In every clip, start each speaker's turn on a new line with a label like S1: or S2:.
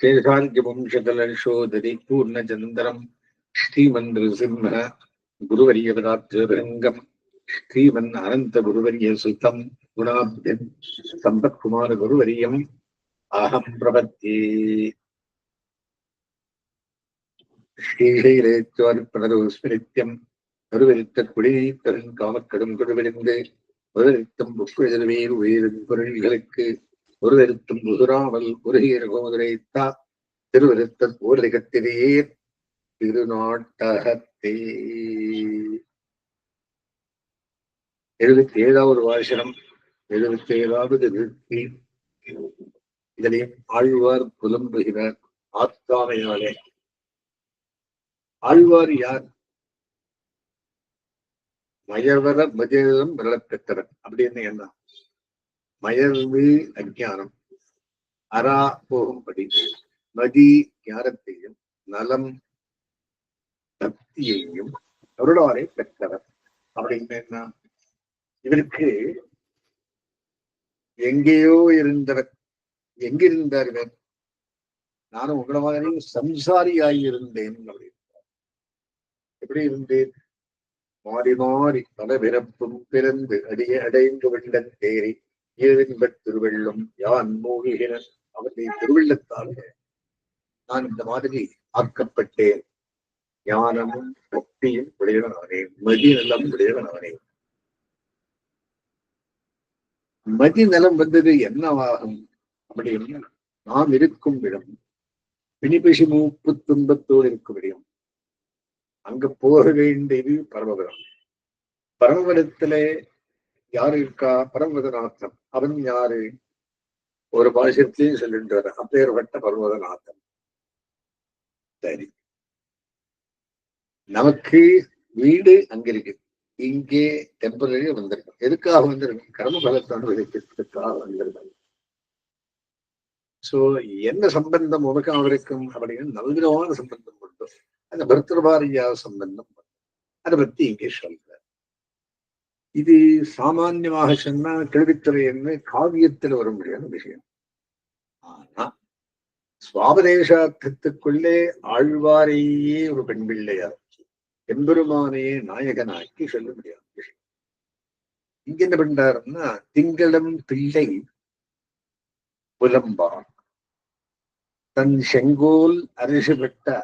S1: ஸ்வேதார்கவம்சதலசோதரி பூர்ணச்சந்திரம் ஸ்ரீமந்திரசிம்ம குருவரிய பதார்த்தரங்கம் ஸ்ரீமன் அனந்த குருவரிய சுத்தம் குணாப்தன் சம்பத்குமார குருவரியம் அகம் பிரபத்தே. ஸ்ரீஷைலேச்சுவர் பிரணதோஸ்மிருத்தியம் கருவெடுத்த குடிநீத்தரன் காமக்கடும் குழுவிருந்து முதலெடுத்தும் புக்குழல் உயிரின் பொருள்களுக்கு ஒருவருத்தம் முதுராமல் உருகியர் கோதுரைத்தா திருவருத்த போர்லிகத்திலேயர் திருநாட்டகத்தே. எழுபத்தி ஏழாவது வாசனம் எழுபத்தி ஏழாவது நிறுத்தி இதனையும் ஆழ்வார் புலம்புகிறார் ஆத்தாமையாலே. ஆழ்வார் யார்? மயவர மஜரம் விரலப்பெற்றவர் அப்படின்னு என்ன மயர்வு அஜானம். அரா போகும்படி மதி ஞானத்தையும் நலம் சக்தியையும் அருளாரை பெற்றவர். அப்படின்னு என்ன? இவருக்கு எங்கேயோ இருந்தவர் எங்கிருந்தார் இவர்? நானும் உங்களை மாதிரி சம்சாரியாய் இருந்தேன் அப்படின்னு. எப்படி இருந்தேன்? மாறி மாறி பல பிறப்பும் பிறந்து அடிய அடைந்து வெள்ளம் தேறி ஏழின்பத் திருவெள்ளம் யான் மூழ்கின அவருடைய திருவெள்ளத்தால் நான் இந்த மாதிரி ஆக்கப்பட்டேன். ஞானமும் பக்தியும் உடையவனானே மதி நலம் உடையவனானே. மதி நலம் வந்தது என்னவாகும்? அப்படின்னு நாம் இருக்கும் இடம் பிணிபிஷி மூப்பு துன்பத்தோடு இருக்கும் இடம். அங்க போக வேண்டியது பரமபுரம். பரமபுரத்திலே யாரு இருக்கா பரமதநாத்தம் அவன் யாரு? ஒரு பாஷத்திலையும் சொல்லிட்டு அப்பேற்பட்ட பரமதநாத்தம் சரி. நமக்கு வீடு அங்க இருக்கு இங்கே டெம்பரரி வந்திருக்கும். எதுக்காக வந்திருக்கும்? கர்ம பலத்தை அனுபவிக்கிறதுக்காக வந்திருக்கும். சோ என்ன சம்பந்தம் உனக்கு அவருக்கும் அப்படின்னு நல்விதமான சம்பந்தம் உண்டு. அந்த பர்தபாரியா சம்பந்தம் அதை பத்தி இங்கே சொல்ற இது சாமான்யமாக சொன்னா கேள்வித்துறைன்னு காவியத்தில் வர முடியாத விஷயம். ஆனா சுவாபதேசார்த்தத்துக்குள்ளே ஆழ்வாரையே ஒரு பெண் பிள்ளையாக்கி எம்பெருமானையே நாயகனாக்கி சொல்ல முடியாத. விஷயம் இங்க என்ன பண்றாருன்னா திங்களம் பிள்ளை புலம்பான். தன் செங்கோல் அரிசுபட்ட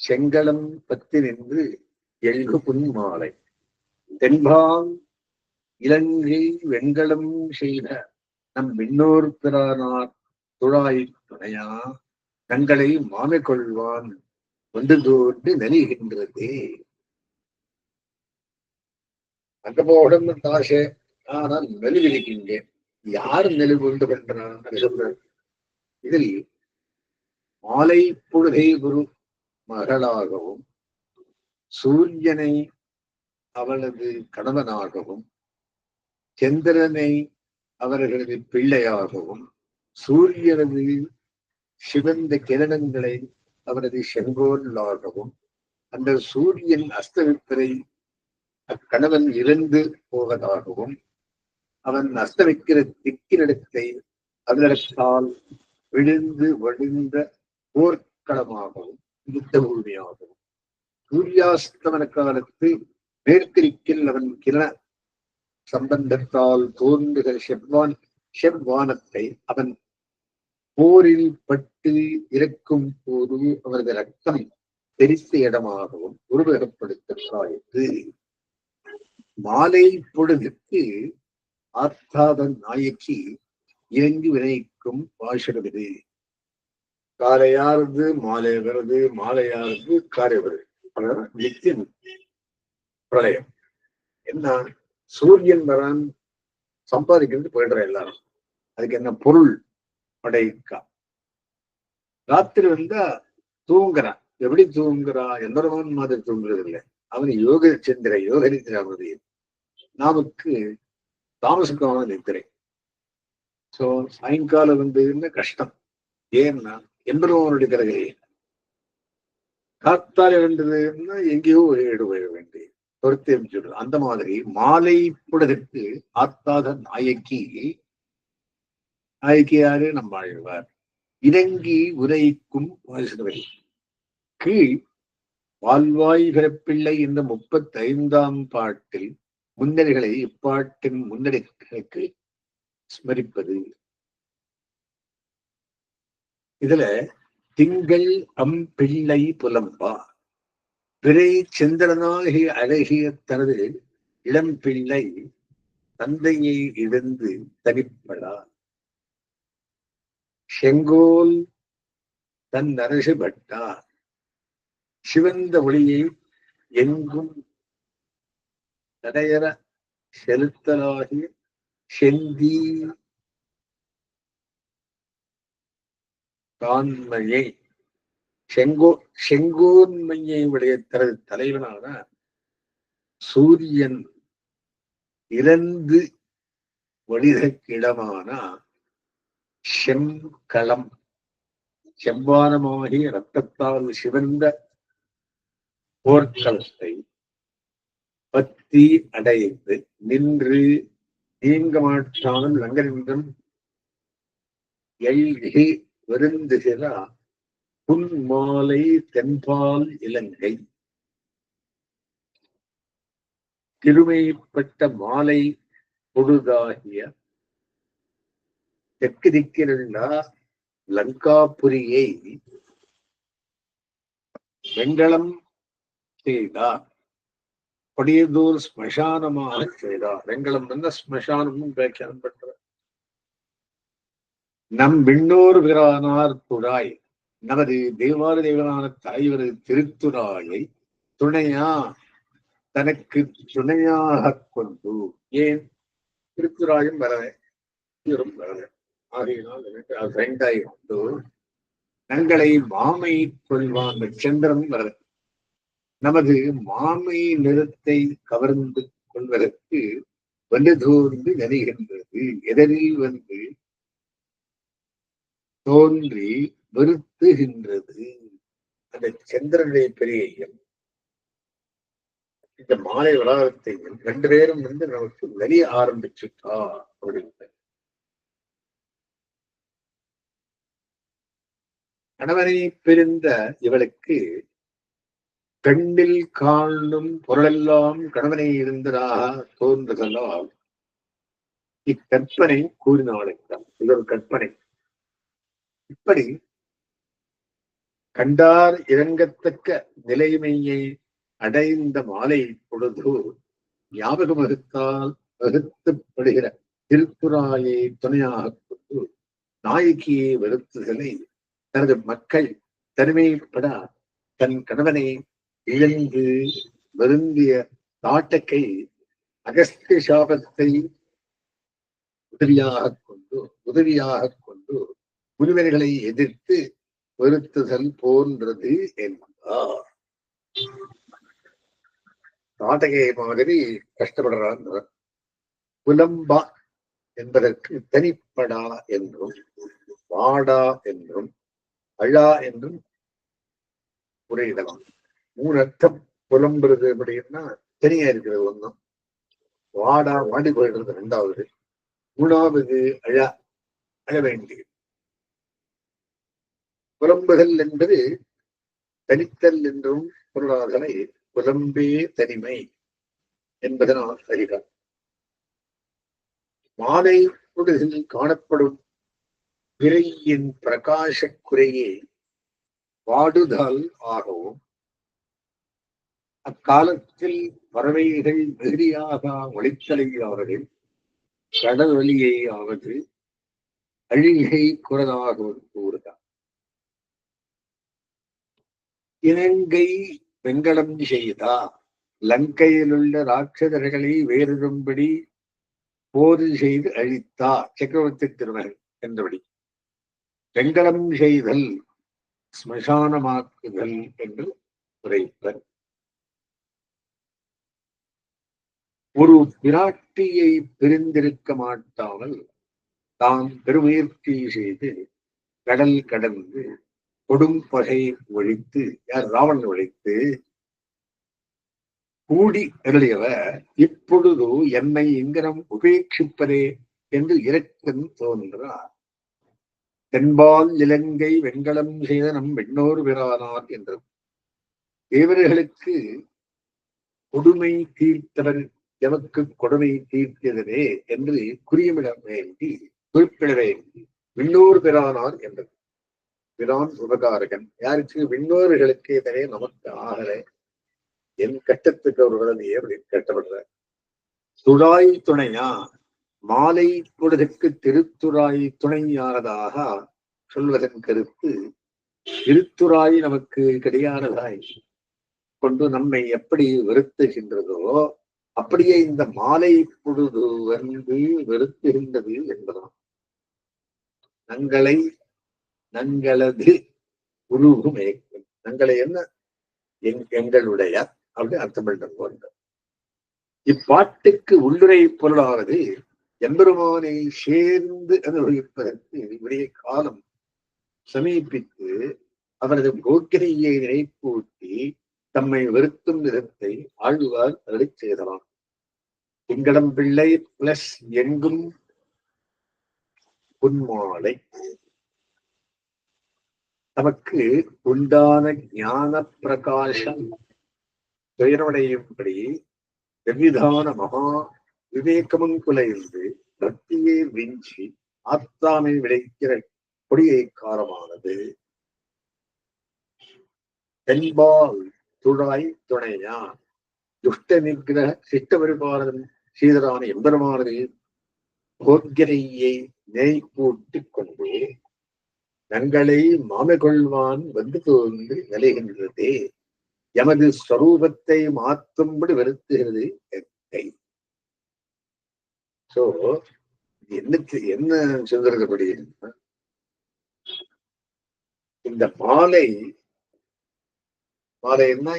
S1: செங்களம் பத்தி நின்று எழ்கு புன்மாலை. தென்பாங் இலங்கை வெண்கலம் செய்த நம் விண்ணோர் பிரானார் துழாய் துணையா தங்களை மாமை கொள்வான் ஒன்று தோன்று நெலிகின்றதே அங்க உடம்பு தாசை ஆனால் நெலிவிருக்கின்றேன் யார் நெலிவுண்டு பண்றான் சொல்றார் இதில் மாலை பொழுதை குரு மகளாகவும் சூரியனை அவளது கணவனாகவும் சந்திரனை அவர்களது பிள்ளையாகவும் சூரியனது சிவந்த கிரணங்களை அவரது செங்கோலாகவும் அந்த சூரியன் அஸ்தமிப்பதை அக்கணவன் இறந்து போவதாகவும் அவன் அஸ்தமிக்கிற திக்கினிடத்தை அதற்கால் விழுந்து வடிந்த போர்க்களமாகவும் யுத்த பூமியாகவும் சூரியாஸ்தமன காலத்து மேற்கிரிக்கில் அவன் கிரண சம்பந்தத்தால் தோன்றுகிற செவ்வான் செவ்வானத்தை அவன் போரில் பட்டு இறக்கும் போது அவரது ரத்தம் தெரித்த இடமாகவும் உருவகப்படுத்தலாயிற்று மாலை பொழுதுக்கு ஆர்த்தாத நாயக்கி இறங்கி வினைக்கும் பாஷடுவது காலையாருது மாலை வருது மாலையாருது காரை வருது நித்தியம். பிரளயம். என்ன? சூரியன் வரான் சம்பாதிக்கிறது போயிடுற எல்லாரும். அதுக்கு என்ன பொருள்? படைக்கா. ராத்திரி வந்தா தூங்குறான். எப்படி தூங்குறா? எந்தரமான மாதிரி தூங்குறது இல்லை. அவன் யோக சந்திர யோக நித்திராமதி நமக்கு தாமசமான நித்திரை. சோ சாயங்காலம் வந்து கஷ்டம்? ஏன்னா எம்பெருமானுடைய பிறகு காத்தாலே இருந்ததுன்னா எங்கேயோ ஒரு வேண்டியது. வேண்டிய பொருத்தம் சொல்றது அந்த மாதிரி மாலை புடதற்கு ஆத்தாத நாயக்கி நாயக்கி யாரு? நம்ம ஆழ்வார் இறங்கி உரைக்கும் வாசுதவரி கீழ் வாழ்வாய் பிறப்பிள்ளை என்ற முப்பத்தைந்தாம் பாட்டில் முன்னணிகளை இப்பாட்டின் முன்னணிகளுக்கு ஸ்மரிப்பது. இதுல திங்கள் அம்பிள்ளை புலம்பா. பிறை சந்திரனாகி அழகிய தனது இளம்பிள்ளை தந்தையை இழந்து தவிப்படார் செங்கோல் தன் அரசு பட்டார். சிவந்த ஒளியை எங்கும் தடையற செலுத்தலாகிய செந்தி காண்மையை செங்கோ செங்கோன்மையை உடைய தனது தலைவனான சூரியன் இறந்து வடிதக்கிடமானா செம்களம் செம்பானமாகிய ரத்தத்தால் சிவந்த போர்க்களத்தை பத்தி அடைந்து நின்று நீங்க மாற்றாலும் லங்கனின்றும் எழுகி வருந்துகிற புல் மாலை தென்பால் இலங்கை. திருமைப்பட்ட மாலை பொழுதாகிய தெற்கு திக்கிலுள்ள லங்காபுரியை வெண்கலம் செய்தார். கொடியதூர் ஸ்மசானமாக செய்தார். வெண்கலம் வந்து ஸ்மசானமும் பேச்சான் பண்ற? நம் விண்ணோர் பிரானார் துழாய் நமது தேவார தேவனான தாய்வரது திருத்துறாயை துணையா தனக்கு துணையாக கொண்டு ஏன் திருத்துறாயும் வரவே இவரும் வரவே. ஆகையினால் எனக்கு அது ரெண்டாய் கொண்டு தங்களை மாமை கொள்வான் சந்திரன் வரவே. நமது மாமை நிறத்தை கவர்ந்து கொள்வதற்கு வந்து தோர்ந்து நினைகின்றது. எதனில் வந்து தோன்றி வெறுத்துகின்றது அந்த சந்திரனுடைய பெரியையும் இந்த மாலை வளாகத்தையும் ரெண்டு பேரும் வந்து நமக்கு வெளிய ஆரம்பிச்சுட்டா அப்படின்னு. கணவனை பிரிந்த இவளுக்கு பெண்ணில் காணும் பொருளெல்லாம் கணவனை இருந்ததாக தோன்றுதலால் இக்கற்பனை கூறினாளுங்கிறார் இது ஒரு கற்பனை. இப்படி கண்டார் இறங்கத்தக்க நிலைமையை அடைந்த மாலை பொழுது ஞாபகம் வகுத்தால் வகுத்தப்படுகிற திருக்குறாயை துணையாக கொண்டு நாயகியை வருத்துதலை தனது மக்கள் தனிமைப்பட தன் கணவனை இழந்து வருந்திய நாட்டக்கை அகஸ்திய சாபத்தை உதவியாக கொண்டு உதவியாக கொண்டு முனிவர்களை எதிர்த்து வெறுத்துதல் போன்றது என்பார் நாடகை மாதிரி கஷ்டப்படுறான் புலம்பா என்பதற்கு தனிப்படா என்றும் வாடா என்றும் அழா என்றும் உரையிடலாம் மூணு அர்த்தம் புலம்புறது அப்படின்னா தனியா இருக்கிறது ஒன்றும் வாடா வாடி போயிடுறது ரெண்டாவது. மூணாவது அழ அழ வேண்டியது. புலம்புதல் என்பது தனித்தல் என்றும் பொருளாதலை புலம்பே தனிமை என்பதனால் அறிகிறார். மாலை பொழுதில் காணப்படும் விரையின் பிரகாசக் குறையே வாடுதல் ஆகவும் அக்காலத்தில் பறவைகள் வெகுதியாக ஒளித்தலையாவது கடல் வழியை ஆவது அழிகை குரலாகவும் கூறுகிறார் இலங்கை வெங்கடம் செய்தா? லங்கையிலுள்ள ராட்சதர்களை வேறிடும்படி போர் செய்து அழித்தா? சக்கரவர்த்தி திருமகள் என்றபடி வெங்கடம் செய்தல் ஸ்மசானமாக்குதல் என்று உரைப்பர். ஒரு பிராட்டியை பிரிந்திருக்க மாட்டாமல் தாம் பெருமுயற்சி செய்து கடல் கடந்து கொடும் பகை ஒழித்து யார் ராவணன் ஒழித்து? கூடி எழுதியவர் இப்பொழுது என்னை இங்கனம் உபேட்சிப்பதே என்று இரக்கம் தோன்றார். தென்பால் இலங்கை வெண்கலம் செய்த நம் வெண்ணோர் பிரானார் என்றது தேவர்களுக்கு கொடுமை தீர்த்தவர் எமக்கு கொடுமை தீர்த்ததனே என்று குறியமிட வேண்டி குறிப்பிட வேண்டி விண்ணோர் பிரானார் என்றது பிரான் உபகாரகன். யாருக்கு? விண்ணோர்களுக்கு இதனே நமக்கு ஆகல. என் கட்டத்துக்கு அவர்களது ஏன் கட்டப்படுற துழாய் துணையா? மாலை பொழுதுக்கு திருத்துறாய் துணையானதாக சொல்வதன் கருத்து திருத்துறாய் நமக்கு கிடையானதாய் கொண்டு நம்மை எப்படி வெறுத்துகின்றதோ அப்படியே இந்த மாலை பொழுது வந்து வெறுத்துகின்றது என்பதாம் நங்களை நங்களது உருகுமே நங்களை என்ன? எங்களுடைய அப்படி அர்த்தம் போன்ற இப்பாட்டுக்கு உள்ளுரை பொருளாவது எம்பெருமானை சேர்ந்து அனுபவிப்பதற்கு இவருடைய காலம் சமீபித்து அவரது கோக்கிரையை நினைப்பூட்டி தம்மை வெறுத்தும் விதத்தை ஆழ்வார் அருளை செய்தலாம். திங்களம் பிள்ளை பிளஸ் எங்கும் புன்மாலை நமக்கு உண்டான ஞான பிரகாசம் துயரமடையும்படி எவ்விதான மகா விவேகமும் குலைந்து பக்தியை விஞ்சி ஆத்தாமை விளைக்கிற கொடியை காரமானது தென்பால் துழாய் துணையா? துஷ்ட நிகிரக சிட்ட பரிபாலன் சீதரான எம்பெருமானது கோக்கிரையை நெய்ப்பூட்டிக் கொண்டு தங்களை மாமை கொள்வான் வந்து தோன்றி விளைகின்றதே எமது ஸ்வரூபத்தை மாற்றும்படி வருத்துகிறது எத்தை. சோ என்ன என்ன சொல்றதுபடி இந்த மாலை மாலை என்ன?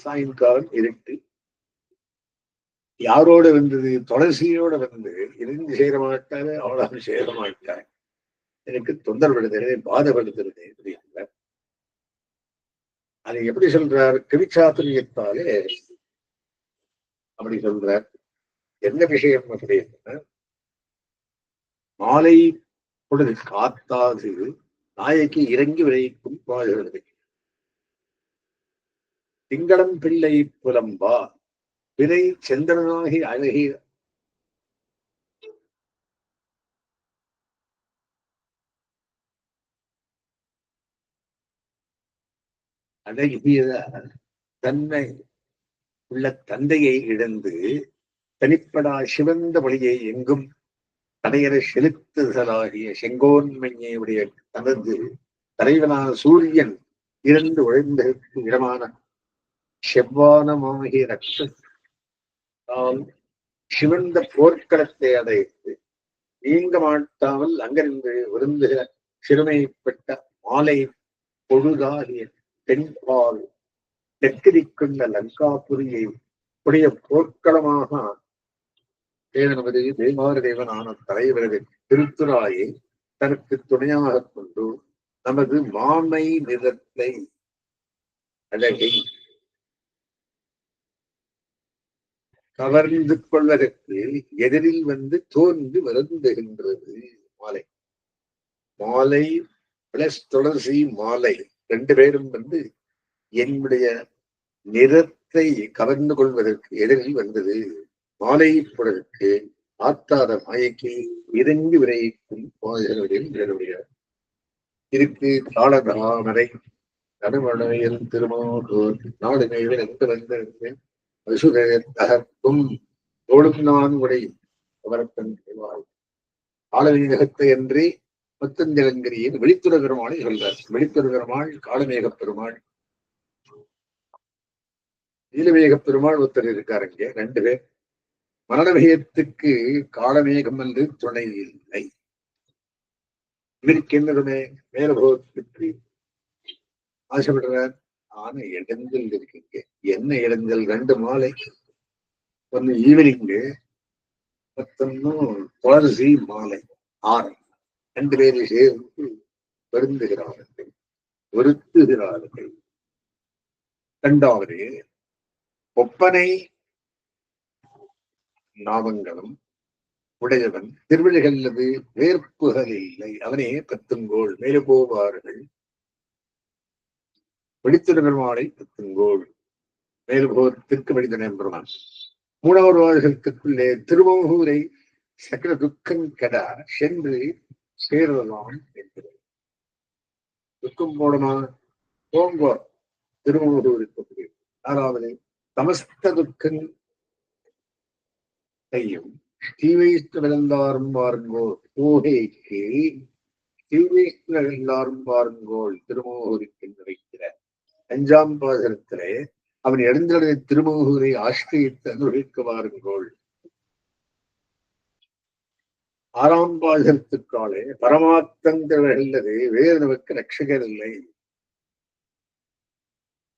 S1: சாயங்காலம் இருட்டு. யாரோட வந்தது? துளசியோட வந்து இருந்து சேர மாட்டாரு அவளால் சேர மாட்டார். எனக்கு தொந்தரப்படுத்துறது பாதப்படுத்துறது புரியுதுல அதை எப்படி சொல்றார்? கிருச்சாத்திரியத்தாலே அப்படி சொல்றார். என்ன விஷயம் அப்படின்னா மாலை பொழுது காத்தாது நாயகி இறங்கி விளைக்கும் பாடுகிறது. திங்களம் பிள்ளை புலம்பா பிறை சந்திரனாகி அழகி அழகிய தன்னை உள்ள தந்தையை இழந்து தனிப்படா சிவந்த வழியை எங்கும் தடையற செலுத்துதலாகிய செங்கோன்மையுடைய தனது தலைவனான சூரியன் இறந்து உழைந்ததற்கு இடமான செவ்வானமாகிய ரத்தத்தால் சிவந்த போர்க்களத்தை அடைத்து நீங்க மாட்டாமல் அங்கிருந்து விருந்துகிற சிறுமைப்பட்ட மாலை பொழுதாகிய தென்பால் தெற்கிரிக்குள்ள லங்காபுரியை உடைய போர்க்களமாக தேவனமது தேவார தேவனான தலைவரது திருத்துராயை தனக்கு துணையாக கொண்டு நமது மாமை நிறத்தை அழகை கவர்ந்து கொள்வதற்கு எதிரில் வந்து தோன்றி வருந்துகின்றது மாலை. மாலை பிளஸ் துளசி மாலை. ரெண்டு பேரும் வந்து என்னுடைய நிறத்தை கவர்ந்து கொள்வதற்கு எதிரில் வந்தது. மாலை பொழுதுக்கு ஆத்தாத மாயைக்கு இறங்கி விரைக்கும் என்னுடைய இருக்கு தாளதாமரை நடுமழையில் திருமாகூர் நாடு மேவில் எந்த வந்திருந்தேன் தகர்க்கும் தோளும் நான் உடை அவரத்தன் வாழ். ஆளவீகத்தை அன்றி பத்தஞ்சலங்கரியின் வெளித்துற பெருமாளை சொல்றார் வெளித்துற பெருமாள் காலமேக பெருமாள் நீலமேக பெருமாள் ஒருத்தர் இருக்கார் இங்கே ரெண்டு பேர். மரணமேகத்துக்கு காலமேகம் என்று துணை இல்லை. இருக்கின்றதுமே மேலபோகத்துக்கு ஆசைப்படுறார். ஆனா இடங்கள் இருக்குங்க என்ன இடங்கள் ரெண்டு மாலை. ஒன்னு ஈவினிங்கு மத்தொன்னும் துளசி மாலை. ஆறு. ரெண்டு பேரை சேர்ந்து வருந்துகிறார்கள் வருத்துகிறார்கள். இரண்டாவது ஒப்பனை நாமங்களும் உடையவன். திருவிழிகளது வேர்ப்புகள் இல்லை. அவனே பத்துங்கோள். மேலே போவார்கள். வெடித்திருமாலை பத்துங்கோள். மேல் போர் திருக்கு வெடித்தன என்பவன். மூணாவது வாழ்களுக்குள்ளே திருமோகூரை சக்கர துக்கம் கெடா. சென்று சேரலாம் என்கிறது துக்கம் போடமா போங்கோ திருமோகூருக்கு ஆறாவது சமஸ்த துக்கம் கையும் தீவைத்து விழுந்தாரும் பாருங்கோள். போகைக்கு தீவைத்து விழுந்தாரும் பாருங்கோள். திருமோகூருக்கு வைக்கிற அஞ்சாம் பாசனத்திலே அவன் எழுந்தடைய திருமோகூரை ஆசிரியத்து அனுபவிக்க பாருங்கோள். ஆறாம் பாசனத்துக்காலே பரமாத்தந்தவர்களது வேறு நமக்கு ரட்சகர் இல்லை.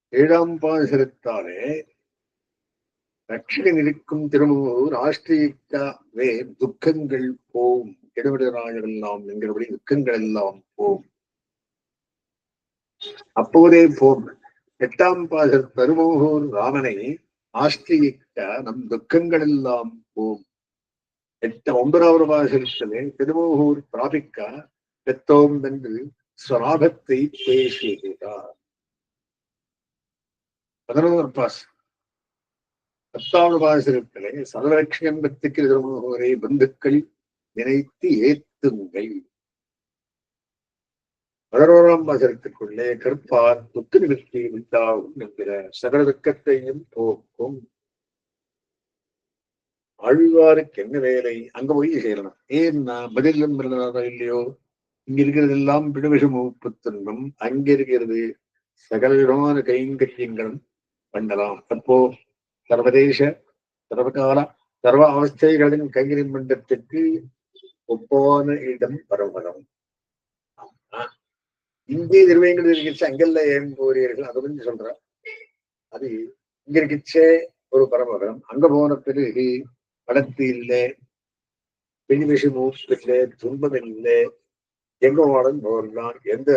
S1: ஏழாம் பாசனத்தாலே ரட்சகன் இருக்கும் திருமூர் ஆஸ்திரிக்காவே துக்கங்கள் போம் இடவிடராயெல்லாம் என்கிறபடி துக்கங்கள் எல்லாம் போம். அப்போதே போம். எட்டாம் பாசர் தருமோகூர் ராமனை ஆஸ்திரியிட்ட நம் துக்கங்கள் எல்லாம் போம். எட்டு ஒன்பதாவது பாசத்திலே திருமோகூர் பிராபிக்க பெத்தோம் என்று ஸ்வராபத்தை பேசுகிறார் பதினோரு பாசம் பத்தாவது வாசகத்திலே சதலட்சியம் பத்துக்கு திருமோகரை பந்துக்கள் நினைத்து ஏத்துங்கள். பதினோராம் பாசனத்துக்குள்ளே கற்பார் துக்கு நிமித்தி உண்டாகும் என்கிற சகல துக்கத்தையும் போக்கும். ஆழ்வாருக்கு என்ன வேலை? அங்க போய் செய்யலாம் ஏன்னா பதிலும் இல்லையோ? இங்க இருக்கிறது எல்லாம் பிடுவிஷ மூப்பு துன்பம் அங்க இருக்கிறது சகல கைங்கரியங்களும் பண்ணலாம். அப்போ சர்வதேச சர்வகால சர்வ அவஸ்தைகளின் கைங்கரியம் மன்றத்துக்கு ஒப்பான இடம் பரவலம். இந்திய திருவயங்கள் இருக்கிச்சு அங்கல்ல ஏன் போறீர்கள்? அதை பற்றி சொல்ற. அது இங்க இருக்கிச்சே ஒரு பரமபலம் அங்க போன பிறகு படத்து இல்லை பிடிவிஷி மூப்பு இல்லை துன்பம் இல்லை எங்க வாடன் போகலாம் எந்த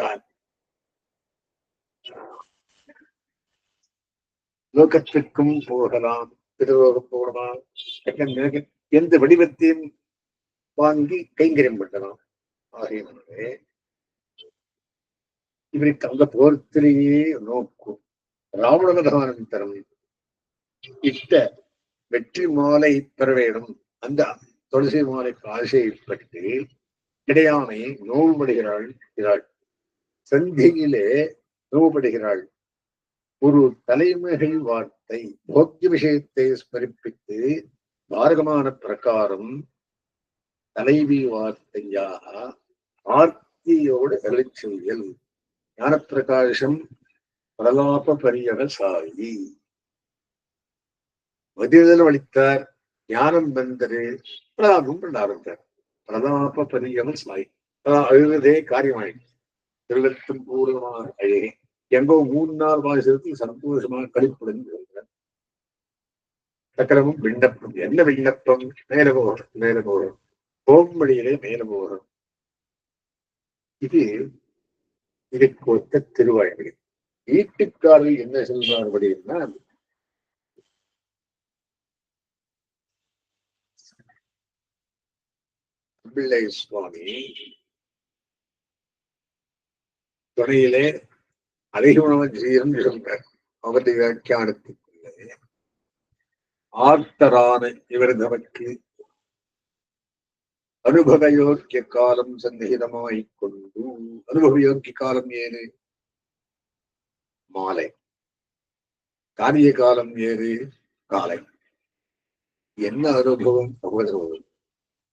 S1: லோகத்திற்கும் போகலாம் திருலோகம் போகலாம் எந்த வடிவத்தையும் வாங்கி கைங்கரியம் பண்ணலாம். ஆகியவர்களே இவருக்கு அந்த போர்த்திலேயே நோக்கும். ராவண பகவானந்தரம் இட்ட வெற்றி மாலை பெற வேண்டும். அந்த துளசி மாலைக்கு ஆசைப்பட்டு கிடையாமை நோவுபடுகிறாள் இறாள் சந்தியிலே நோவுபடுகிறாள். ஒரு தலைமகள் வார்த்தை போக்கிய விஷயத்தை ஸ்மரிப்பித்து மார்க்கமான பிரகாரம் தலைவி வார்த்தையாக ஆர்த்தியோடு ஞான ஞானப்பிரகாசம் பிரலாப பரியக சாயி பதில் அளித்தார் ஞானம் வந்தது பிரலாபம் பண்ண பிரதாப பரியவ சாயி அழுவதே காரியமாயிடுச்சு திருவத்தும் பூர்வமாக அழகே எங்கோ மூணு நாள் வாசத்தில் சந்தோஷமாக கழிப்புடன் சக்கரமும் விண்ணப்பம் என்ன விண்ணப்பம்? மேல போகிறோம் மேல போகிறோம் போகும் வழியிலே மேல போகிறோம் இது இதுக்கு ஒத்த திருவாய்மொழி வீட்டுக்காரர் என்ன சொல்றார் அப்படின்னா பிள்ளை சுவாமி. துணையிலே அதிகுணவஜீரன் சொல்றார் அவருடைய வியாக்கியானத்துக்குள்ளே ஆர்த்தரான இவர் நமக்கு அனுபவ யோக்கிய காலம் சந்நிகிதமாய் கொண்டு அனுபவ யோக்கிய காலம் ஏது? மாலை. காரிய காலம் ஏது? காலை. என்ன அனுபவம்? அனுபவம்.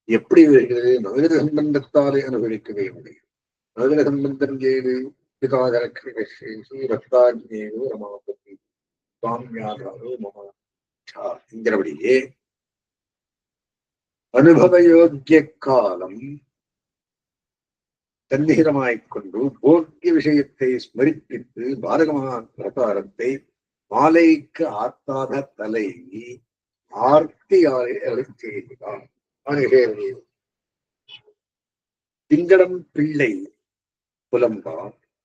S1: எப்படி வருகிறது மனித சம்பந்தத்தாலே அனுபவிக்கவே முடியும். மனித சம்பந்தம் ஏது? பிதாதரக்ஷேஷி ரத்தாஜ்னேயோ ரமாபதி சுவாமியாதாரோ மம என்கிறபடியே அனுபவயோக்கிய காலம் தன்னிகரமாய்க்கொண்டு போக்கிய விஷயத்தை ஸ்மரிப்பித்து பாரகமான பிரகாரத்தை மாலைக்கு ஆத்தாத தலை ஆர்த்தியாலே அழுத்தேகிறான் திங்களம் பிள்ளை புலம்பா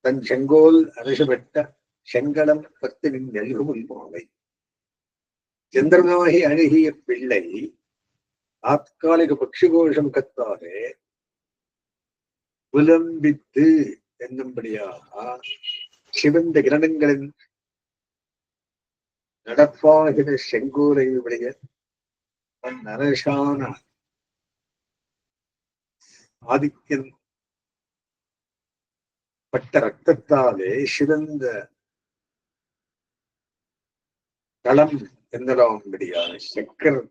S1: தன் செங்கோல் அரசுபெட்ட செங்கலம் பத்தினின் நெல்குமுல் மாலை சந்திரனாகி அணுகிய பிள்ளை தாத்காலிக பக்ஷி கோஷம் கத்தாலே விளம்பித்து என்னும்படியாக சிவந்த கிரணங்களின் நடப்பாகிற செங்கோலை உடைய தன் அரசான ஆதிக்கம் பட்ட ரத்தத்தாலே சிறந்த களம் என்னலாம்படியான சக்கர்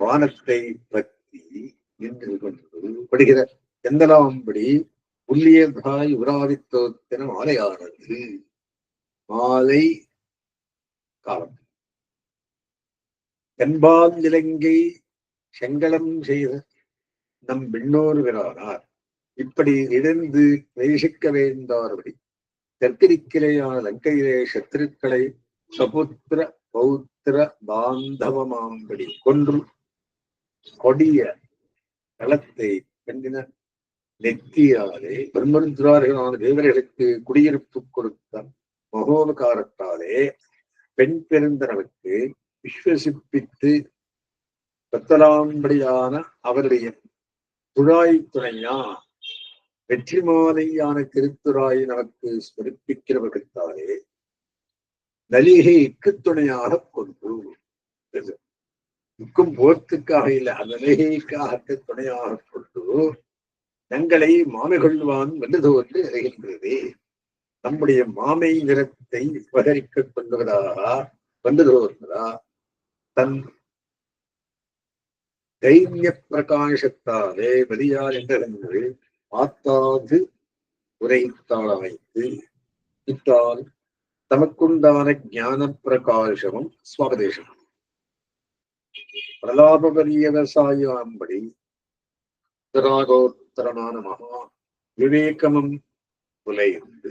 S1: வானத்தை பற்றி நின்று கொண்டு படுகிற எந்தலாம்படி புல்லியதாய் உராதித்தோத்தின மாலையானது மாலை காலம். தென்பால் இலங்கை செங்கலம் செய்த நம் விண்ணோர்கிறானார் இப்படி இழந்து நேசிக்க வேண்டார்படி தெற்கிரிக்கிலேயான லங்கையிலே சத்துருக்களை சபுத்திர பௌத்திர பாந்தவமாம்படி கொன்று கொடிய தளத்தை கண்டின நெத்தியாலே பிரம்மருத்ரார்களான தேவர்களுக்கு குடியிருப்பு கொடுத்த மகோபகாரத்தாலே பெண் பெருந்தனவுக்கு விஸ்வசிப்பித்து பத்தலாம்படியான அவருடைய துழாய் துணையா? வெற்றி மாலையான திருத்துறாய் நமக்கு ஸ்மரிப்பிக்கிறவர்களாலே நலிகைக்கு துணையாக கொண்டு துக்கும் போர்த்துக்காக இல்லை அந்த நலிகைக்காக துணையாக கொண்டு தங்களை மாமை கொள்வான் வென்றது என்று அறிகின்றது நம்முடைய மாமை நிறத்தை உபகரிக்க கொள்வதாக வந்ததோர்களா தன் தைரிய பிரகாசத்தாலே வெளியார் என்று ஆத்தாது உரைத்தாள் அமைத்து இத்தால் தமக்குண்டான ஞான பிரகாசமும் சுவாபதேசம் பிரலாபரிய விவசாயாம்படி உத்தராகோத்தரமான மகா விவேகமும் புலைந்து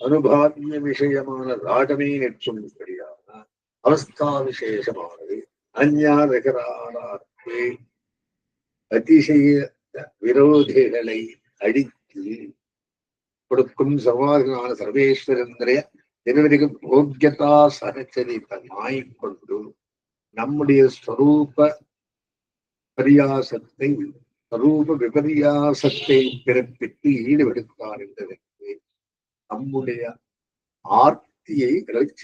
S1: அனுபாவிய விஷயமான ராகமே நிற்கும்படியான அவஸ்தா விசேஷமானது அஞ்ஞாதகரானார்க்கு அதிசய விரோதிகளை அழித்து கொடுக்கும் சர்வாதிகான சர்வேஸ்வரந்திரைய திருவரிக போக்கியதா சகச்சரித்தமாய் கொண்டு நம்முடைய ஸ்வரூப பரியாசத்தை ஸ்வரூப விபரியாசத்தை பிறப்பித்து ஈடுபடுத்தார் என்பதற்கு நம்முடைய ஆர்த்தியை விலகச்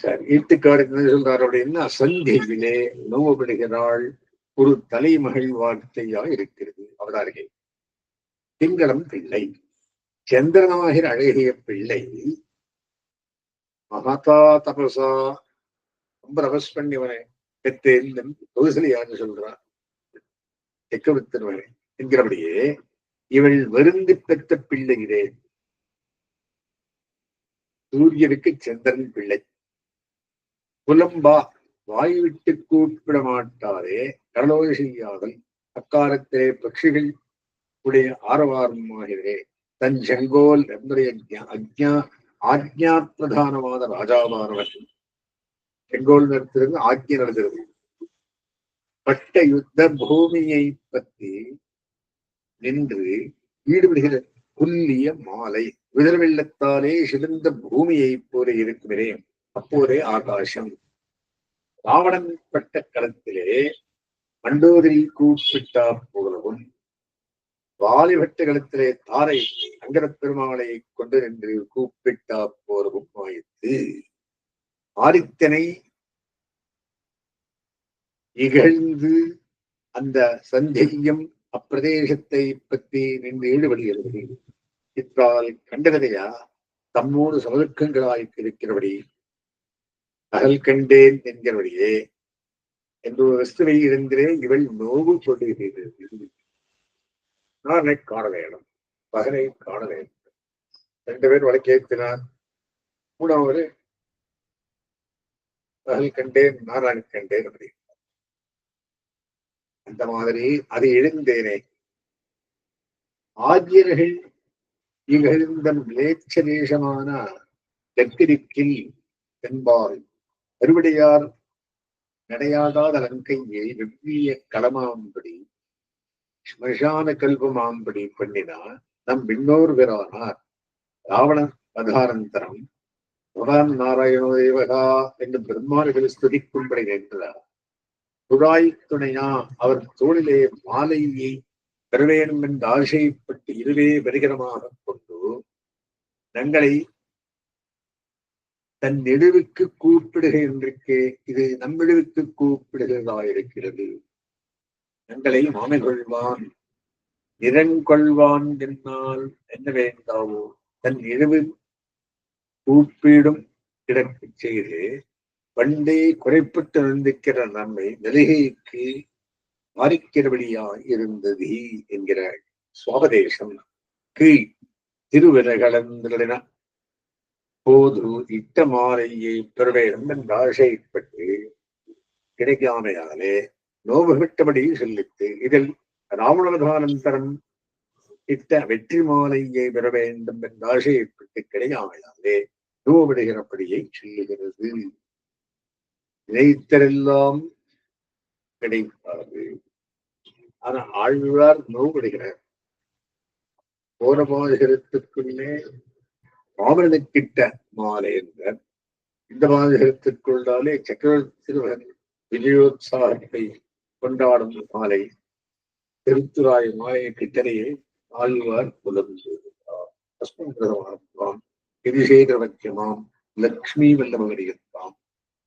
S1: சரி ஈட்டுக்காடு என்ன சொல்றாரு அப்படின்னா சந்தையிலே நோவப்படுகிறாள் ஒரு தலைமகள் வார்த்தையா இருக்கிறது? அவதாரிகை. திங்களம் பிள்ளை. சந்திரனாகிற அழகிய பிள்ளை. மகதா தபசா. ரொம்ப தபஸ் பண்ணிவனே பெத்தேன் தொகுசலியான்னு சொல்றான். செக்கவித்தனவனே என்கிறபடியே இவள் வருந்தி பெற்ற பிள்ளைகிறேன் சூரியனுக்கு சந்திரன் பிள்ளை. புலம்பா வாய்விட்டு கூப்பிட மாட்டாரே கடலோடு செய்யாதல் அக்காலத்திலே பட்சிகள் உடைய ஆரவாரமாகிறே. தன் செங்கோல் என்னுடைய அஜ்ஞா ஆக்ஞா பிரதானமான ராஜாவானவர். செங்கோல் நடத்திருந்து ஆக்கிய நடத்துறது பட்ட யுத்த பூமியை பற்றி நின்று ஈடுபடுகிற புல்லிய மாலை விதர் வெள்ளத்தாலே சிறந்த பூமியை போல இருக்குமே அப்போதே ஆகாசம். ராவணன் பட்ட களத்திலே மண்டோதரி கூப்பிட்டா போலவும் வாலிபட்ட களத்திலே தாரை அங்கரப் பெருமாளை கொண்டு நின்று கூப்பிட்டா போலவும் வாய்த்து ஆதித்தனை இகழ்ந்து அந்த சந்தேகம் அப்பிரதேசத்தை பற்றி நின்று ஈடுபடுகிறது இத்தால் கண்டகதையா? தம்மோடு சமதுக்கங்களாய் இருக்கிறபடி அகல் கண்டேன் என்கிறபடியே என்று ஒரு வஸ்துவை இருந்தே இவள் நோவு சொல்லுகிறது நானை காண வேணும் பகனை காண வேண்டும் ரெண்டு பேர் வழக்கேற்றினார் மூணாவது பகல் கண்டேன் நாராயண கண்டேன் அப்படி. அந்த மாதிரி அது எழுந்தேனே ஆஜியர்கள் இகழ்ந்த மிளேச்ச தேசமான தெற்கிருக்கில் என்பார் அறுவடையார் நடையாகாத லங்கையை வெவ்விய களமாம்படி ஸ்மசான கல்பமாம்படி பண்ணினா நம் விண்ணோர் விரானார் ராவண பதானந்தரம் பகவான் நாராயண தேவகா என்று பிரம்மார்கள் ஸ்துதிக்கும்படி நின்றார் துழாய் துணையா அவர் தோளிலே மாலையை பெற வேண்டும் என்ற ஆசைப்பட்டு இருவே வருகிறமாக கொண்டு தங்களை தன் நெடுவுக்கு கூப்பிடுகின்றிருக்கே இது நம்மிடுவுக்கு கூப்பிடுகிறதா இருக்கிறது தங்களை மாமை கொள்வான் நிறங்கொள்வான் என்னால் என்ன வேண்டாவோ தன் இரவு கூப்பிடும் கிடக்கு செய்து பண்டே குறைப்பட்டு நிந்திக்கிற நம்மை நிலைகைக்கு மாறிக்கிறபடியா இருந்தது என்கிற சுவாபதேசம். கீழ் திருவிரகலந்தின போது இட்ட மாலையை பெற வேண்டும் ஆசைப்பட்டு கிடைக்காமையாலே நோபுவிட்டபடி செல்லித்து இதில் ராவணவதானந்தரம் இட்ட வெற்றி மாலையை பெற வேண்டும் என்ற ஆசைப்பட்டு கிடையாமையாலே நோவிடுகிறபடியை சொல்லுகிறது. நினைத்தரெல்லாம் கிடைக்காது. ஆனா ஆழ்வார் நோவிடுகிறார் போன பாதகத்துக்குள்ளே மாமனக்கிட்ட மாலை என்றார். இந்த மாதத்திற்குள்ளாலே சக்கரவர்த்தி திருவன் விஜயோத்சாகத்தை கொண்டாடும் மாலை திருத்துராய் மாலை கிட்டரையே ஆழ்வார் புலர்ந்து அஸ்மன் கிரிசேகரவக்கியமாம் லக்ஷ்மி வல்லமகரியத்தாம்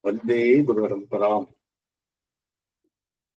S1: வந்தே குருவரம் பராம்